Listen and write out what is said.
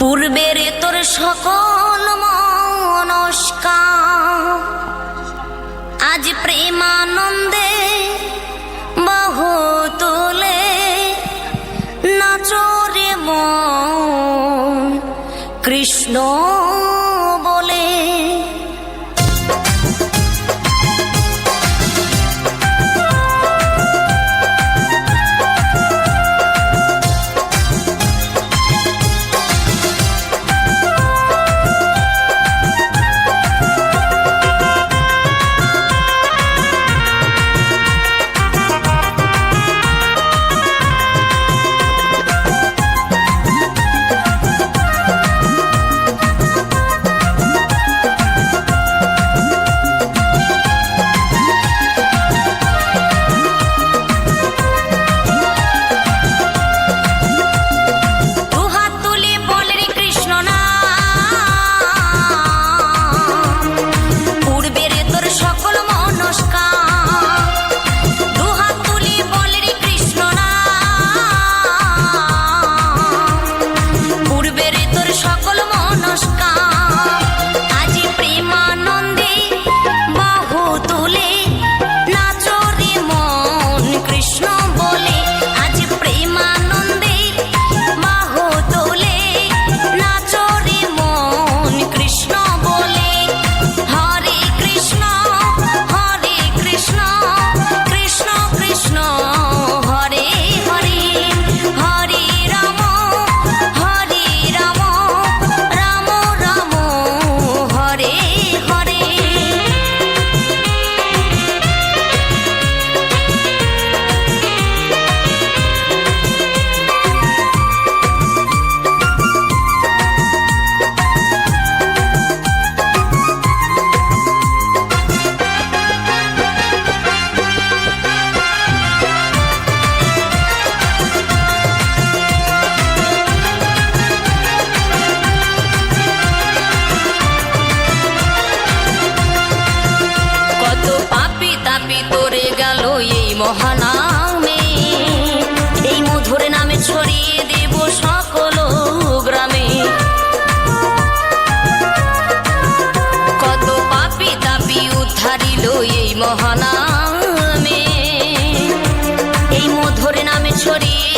পূর্বের তোর সকল মনস্কার আজ প্রেমানন্দে বহু তোলে নাচরে মন। কৃষ্ণ সকল মহানামে। এই মধুর নামে ছড়িয়ে দেব সকল গ্রামে। কত পাপি তাপি উদ্ধারিল এই মহানামে। এই মধুর নামে ছড়িয়ে